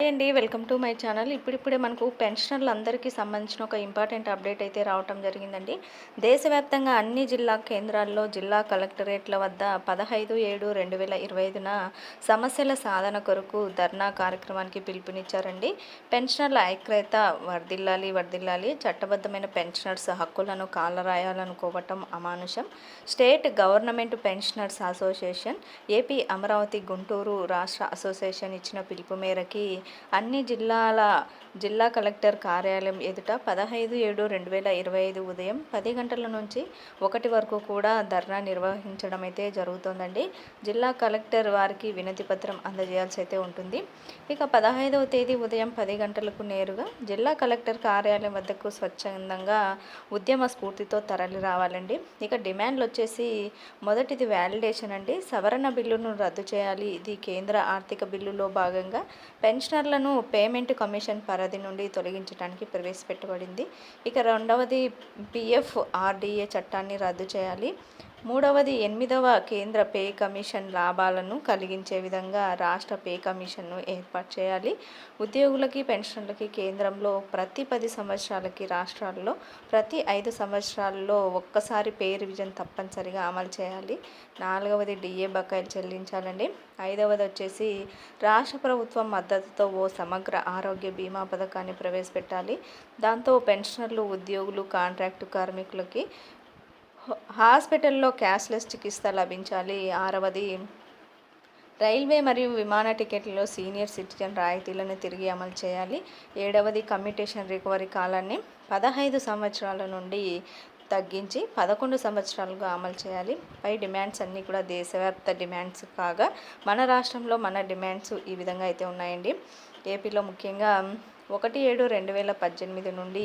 Hi అండి welcome to my channel. ఇప్పుడిప్పుడే మనకు పెన్షనర్లు అందరికీ సంబంధించిన ఒక ఇంపార్టెంట్ అప్డేట్ అయితే రావటం జరిగిందండి. దేశవ్యాప్తంగా అన్ని జిల్లా కేంద్రాల్లో జిల్లా కలెక్టరేట్ల వద్ద పదహైదు ఏడు రెండు వేల ఇరవై ఐదున సమస్యల సాధన కొరకు ధర్నా కార్యక్రమానికి పిలుపునిచ్చారండి. పెన్షనర్ల ఐక్యత వర్దిల్లాలి వర్దిల్లాలి చట్టబద్ధమైన పెన్షనర్స్ హక్కులను కాలరాయాలనుకోవటం అమానుషం. State government pensioners association AP Amaravati Guntur రాష్ట్ర అసోసియేషన్ ఇచ్చిన పిలుపు మేరకి అన్ని జిల్లాల జిల్లా కలెక్టర్ కార్యాలయం ఎదుట పదహైదు ఏడు రెండు వేల ఇరవై ఐదు ఉదయం పది గంటల నుంచి ఒకటి వరకు కూడా ధర్నా నిర్వహించడం అయితే జరుగుతోందండి. జిల్లా కలెక్టర్ వారికి వినతి పత్రం అందజేయాల్సి అయితే ఉంటుంది. ఇక పదహైదవ తేదీ ఉదయం పది గంటలకు నేరుగా జిల్లా కలెక్టర్ కార్యాలయం వద్దకు స్వచ్ఛందంగా ఉద్యమ స్ఫూర్తితో తరలి రావాలండి. ఇక డిమాండ్లు వచ్చేసి మొదటిది వ్యాలిడేషన్ అండి. సవరణ బిల్లును రద్దు చేయాలి. ఇది కేంద్ర ఆర్థిక బిల్లులో భాగంగా కమిషనర్లను పేమెంట్ కమిషన్ పరిధి నుండి తొలగించడానికి ప్రవేశపెట్టబడింది. ఇక రెండవది పిఎఫ్ ఆర్డీఏ చట్టాన్ని రద్దు చేయాలి. మూడవది ఎనిమిదవ కేంద్ర పే కమిషన్ లాభాలను కలిగించే విధంగా రాష్ట్ర పే కమిషన్ను ఏర్పాటు చేయాలి. ఉద్యోగులకి పెన్షన్లకి కేంద్రంలో ప్రతి పది సంవత్సరాలకి రాష్ట్రాల్లో ప్రతి ఐదు సంవత్సరాల్లో ఒక్కసారి పే రివిజన్ తప్పనిసరిగా అమలు చేయాలి. నాలుగవది డిఏ బకాయిలు చెల్లించాలండి. ఐదవది వచ్చేసి రాష్ట్ర ప్రభుత్వం మద్దతుతో ఓ సమగ్ర ఆరోగ్య బీమా పథకాన్ని ప్రవేశపెట్టాలి. దాంతో పెన్షనర్లు ఉద్యోగులు కాంట్రాక్టు కార్మికులకి హాస్పిటల్లో క్యాష్లెస్ చికిత్స లభించాలి. ఆరవది రైల్వే మరియు విమాన టికెట్లలో సీనియర్ సిటిజన్ రాయితీలను తిరిగి అమలు చేయాలి. ఏడవది కమ్యూటేషన్ రికవరీ కాలాన్ని పదహైదు సంవత్సరాల నుండి తగ్గించి పదకొండు సంవత్సరాలుగా అమలు చేయాలి. పై డిమాండ్స్ అన్నీ కూడా దేశవ్యాప్త డిమాండ్స్ కాగా మన రాష్ట్రంలో మన డిమాండ్స్ ఈ విధంగా అయితే ఉన్నాయండి. ఏపీలో ముఖ్యంగా ఒకటి ఏడు రెండు వేల పద్దెనిమిది నుండి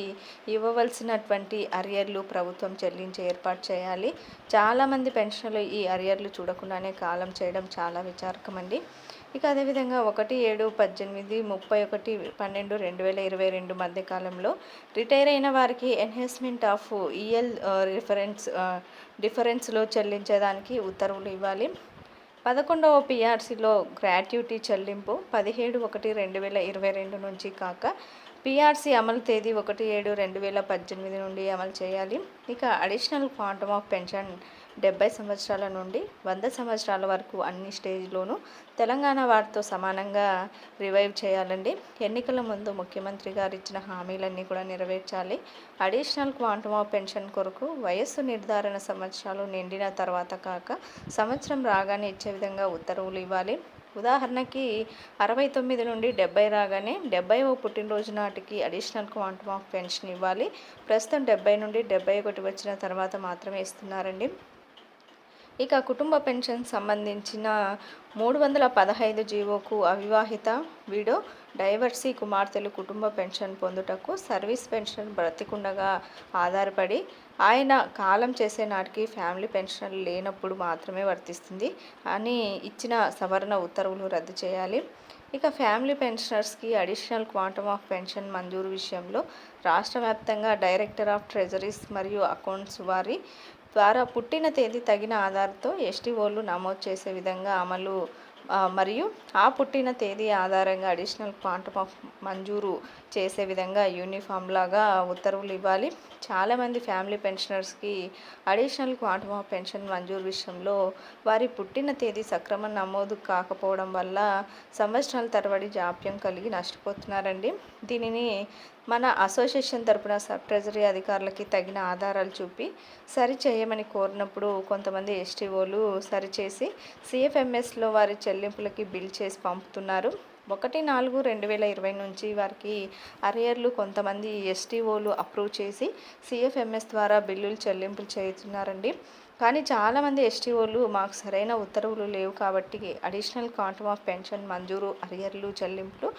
ఇవ్వవలసినటువంటి అరియర్లు ప్రభుత్వం చెల్లించే ఏర్పాటు చేయాలి. చాలామంది పెన్షన్లు ఈ అరియర్లు చూడకుండానే కాలం చేయడం చాలా విచారకమండి. ఇక అదేవిధంగా ఒకటి ఏడు పద్దెనిమిది ముప్పై ఒకటి పన్నెండు రెండు వేల ఇరవై రెండు మధ్య కాలంలో రిటైర్ అయిన వారికి ఎన్హాన్స్మెంట్ ఆఫ్ ఈఎల్ రిఫరెన్స్ డిఫరెన్స్లో చెల్లించేదానికి ఉత్తర్వులు ఇవ్వాలి. పదకొండవ పిఆర్సీలో గ్రాట్యుటీ చెల్లింపు పదిహేడు ఒకటి రెండు వేల ఇరవై రెండు నుంచి కాక పిఆర్సీ అమలు తేదీ ఒకటి ఏడు రెండు వేల పద్దెనిమిది నుండి అమలు చేయాలి. ఇక అడిషనల్ క్వాంటమ్ ఆఫ్ పెన్షన్ డెబ్బై సంవత్సరాల నుండి వంద సంవత్సరాల వరకు అన్ని స్టేజ్లోనూ తెలంగాణ వారితో సమానంగా రివైవ్ చేయాలండి. ఎన్నికల ముందు ముఖ్యమంత్రి గారు ఇచ్చిన హామీలన్నీ కూడా నెరవేర్చాలి. అడిషనల్ క్వాంటమ్ ఆఫ్ పెన్షన్ కొరకు వయస్సు నిర్ధారణ సంవత్సరాలు నిండిన తర్వాత కాక సంవత్సరం రాగానే ఇచ్చే విధంగా ఉత్తర్వులు ఇవ్వాలి. ఉదాహరణకి అరవై తొమ్మిది నుండి డెబ్బై రాగానే డెబ్బైవ పుట్టినరోజు నాటికి అడిషనల్ క్వాంటమ్ ఆఫ్ పెన్షన్ ఇవ్వాలి. ప్రస్తుతం డెబ్బై నుండి డెబ్బై ఒకటి వచ్చిన తర్వాత మాత్రమే ఇస్తున్నారండి. ఇక కుటుంబ పెన్షన్ సంబంధించిన మూడు వందల పదహైదు జీవోకు అవివాహిత విడో డైవర్సీ కుమార్తెలు కుటుంబ పెన్షన్ పొందుటకు సర్వీస్ పెన్షన్ బ్రతికుండగా ఆధారపడి ఆయన కాలం చేసే నాటికి ఫ్యామిలీ పెన్షన్ లేనప్పుడు మాత్రమే వర్తిస్తుంది అని ఇచ్చిన సవరణ ఉత్తర్వులు రద్దు చేయాలి. ఇక ఫ్యామిలీ పెన్షనర్స్కి అడిషనల్ క్వాంటమ్ ఆఫ్ పెన్షన్ మంజూరు విషయంలో రాష్ట్ర వ్యాప్తంగా డైరెక్టర్ ఆఫ్ ట్రెజరీస్ మరియు అకౌంట్స్ వారి ద్వారా పుట్టిన తేదీ తగిన ఆధార్తో ఎస్టీఓలు నమోదు చేసే విధంగా అమలు మరియు ఆ పుట్టిన తేదీ ఆధారంగా అడిషనల్ క్వాంటమ్ ఆఫ్ మంజూరు చేసే విధంగా యూనిఫామ్ లాగా ఉత్తర్వులు ఇవ్వాలి. చాలామంది ఫ్యామిలీ పెన్షనర్స్కి అడిషనల్ క్వాంటమ్ ఆఫ్ పెన్షన్ మంజూరు విషయంలో వారి పుట్టిన తేదీ సక్రమ నమోదు కాకపోవడం వల్ల సంవత్సరాల తరబడి జాప్యం కలిగి నష్టపోతున్నారండి. దీనిని మన అసోసియేషన్ తరపున సబ్ ట్రెజరీ అధికారులకి తగిన ఆధారాలు చూపి సరి చేయమని కోరినప్పుడు కొంతమంది ఎస్టీఓలు సరిచేసి సిఎఫ్ఎంఎస్లో వారి చెల్లింపులకి బిల్ చేసి పంపుతున్నారు. ఒకటి నాలుగు రెండు వేల ఇరవై నుంచి వారికి అరియర్లు కొంతమంది ఎస్టీఓలు అప్రూవ్ చేసి సిఎఫ్ఎంఎస్ ద్వారా బిల్లులు చెల్లింపులు చేస్తున్నారండి. కానీ చాలామంది ఎస్టీఓలు మాకు సరైన ఉత్తర్వులు లేవు కాబట్టి అడిషనల్ క్వాంటమ్ ఆఫ్ పెన్షన్ మంజూరు అరియర్లు చెల్లింపులు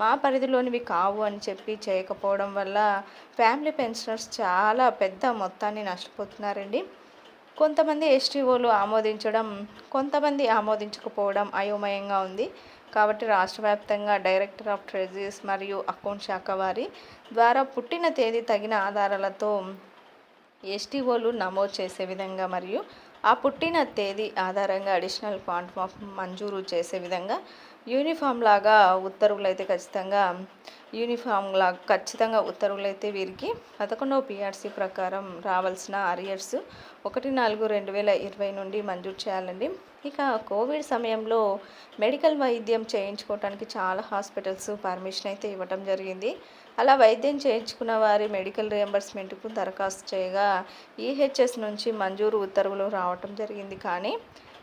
మా పరిధిలోనివి కావు అని చెప్పి చేయకపోవడం వల్ల ఫ్యామిలీ పెన్షనర్స్ చాలా పెద్ద మొత్తాన్ని నష్టపోతున్నారండి. కొంతమంది ఎస్టీఓలు ఆమోదించడం కొంతమంది ఆమోదించకపోవడం అయోమయంగా ఉంది. కాబట్టి రాష్ట్ర వ్యాప్తంగా డైరెక్టర్ ఆఫ్ ట్రెజరీస్ మరియు అకౌంట్ శాఖ వారి ద్వారా పుట్టిన తేదీ తగిన ఆధారాలతో ఎస్టీఓలు నమోదు చేసే విధంగా మరియు ఆ పుట్టిన తేదీ ఆధారంగా అడిషనల్ క్వాంటమ్ ఆఫ్ మంజూరు చేసే విధంగా యూనిఫామ్ లాగా ఉత్తర్వులు అయితే ఖచ్చితంగా యూనిఫామ్ లాగా ఖచ్చితంగా ఉత్తర్వులు అయితే వీరికి పదకొండవ పిఆర్సీ ప్రకారం రావాల్సిన అరియర్స్ ఒకటి నాలుగు రెండు వేల ఇరవై నుండి మంజూరు చేయాలండి. ఇక కోవిడ్ సమయంలో మెడికల్ వైద్యం చేయించుకోవడానికి చాలా హాస్పిటల్స్ పర్మిషన్ అయితే ఇవ్వటం జరిగింది. అలా వైద్యం చేయించుకున్న వారి మెడికల్ రియంబర్స్మెంట్కు దరఖాస్తు చేయగా ఈహెచ్ఎస్ నుంచి మంజూరు ఉత్తర్వులు రావటం జరిగింది. కానీ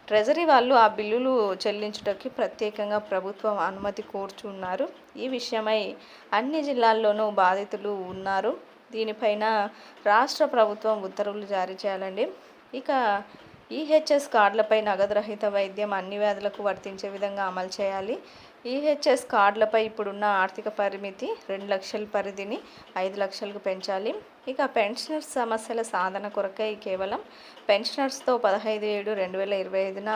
ట్రెజరీ వాళ్ళు ఆ బిల్లులు చెల్లించుటకి ప్రత్యేకంగా ప్రభుత్వం అనుమతి కోరుచున్నారు. ఈ విషయమై అన్ని జిల్లాల్లోనూ బాధితులు ఉన్నారు. దీనిపైన రాష్ట్ర ప్రభుత్వం ఉత్తర్వులు జారీ చేయాలండి. ఇక ఈహెచ్ఎస్ కార్డులపై నగదు రహిత వైద్యం అన్ని వ్యాధులకు వర్తించే విధంగా అమలు చేయాలి. ఈహెచ్ఎస్ కార్డులపై ఇప్పుడున్న ఆర్థిక పరిమితి రెండు లక్షల పరిధిని ఐదు లక్షలకు పెంచాలి. ఇక పెన్షనర్స్ సమస్యల సాధన కొరకై కేవలం పెన్షనర్స్తో పదహైదు ఏడు రెండు వేల ఇరవై ఐదున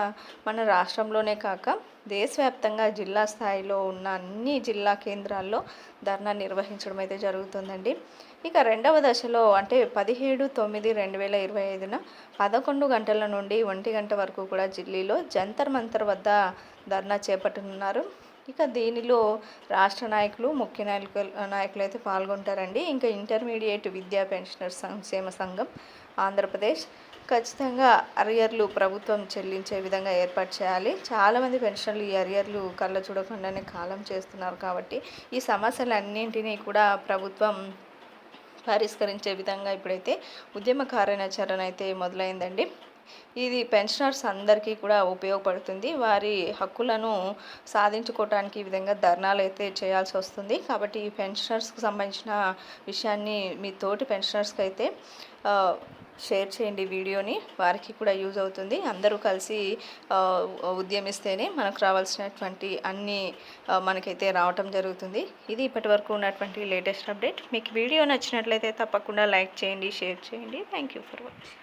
మన రాష్ట్రంలోనే కాక దేశవ్యాప్తంగా జిల్లా స్థాయిలో ఉన్న అన్ని జిల్లా కేంద్రాల్లో ధర్నా నిర్వహించడం అయితే జరుగుతుందండి. ఇక రెండవ దశలో అంటే పదిహేడు తొమ్మిది రెండు వేల ఇరవై ఐదున పదకొండు గంటల నుండి ఒంటి గంట వరకు కూడా ఢిల్లీలో జంతర్ మంతర్ వద్ద ధర్నా చేపట్టనున్నారు. ఇక దీనిలో రాష్ట్ర నాయకులు ముఖ్య నాయకులు నాయకులు అయితే పాల్గొంటారండి. ఇంకా ఇంటర్మీడియట్ విద్యా పెన్షనర్ సంక్షేమ సంఘం ఆంధ్రప్రదేశ్ ఖచ్చితంగా అరియర్లు ప్రభుత్వం చెల్లించే విధంగా ఏర్పాటు చేయాలి. చాలామంది పెన్షన్లు ఈ అరియర్లు కళ్ళ చూడకుండానే కాలం చేస్తున్నారు కాబట్టి ఈ సమస్యలన్నింటినీ కూడా ప్రభుత్వం పరిష్కరించే విధంగా ఇప్పుడైతే ఉద్యమ కార్యాచరణ అయితే మొదలైందండి. ఇది పెన్షనర్స్ అందరికీ కూడా ఉపయోగపడుతుంది. వారి హక్కులను సాధించుకోవటానికి ఈ విధంగా ధర్నాలు అయితే చేయాల్సి వస్తుంది. కాబట్టి ఈ పెన్షనర్స్కి సంబంధించిన విషయాన్ని మీ తోటి పెన్షనర్స్కి అయితే షేర్ చేయండి వీడియోని. వారికి కూడా యూజ్ అవుతుంది. అందరూ కలిసి ఉద్యమిస్తేనే మనకు రావాల్సినటువంటి అన్ని మనకైతే రావటం జరుగుతుంది. ఇది ఇప్పటి వరకు ఉన్నటువంటి లేటెస్ట్ అప్డేట్. మీకు వీడియో నచ్చినట్లయితే తప్పకుండా లైక్ చేయండి షేర్ చేయండి. Thank you for watching.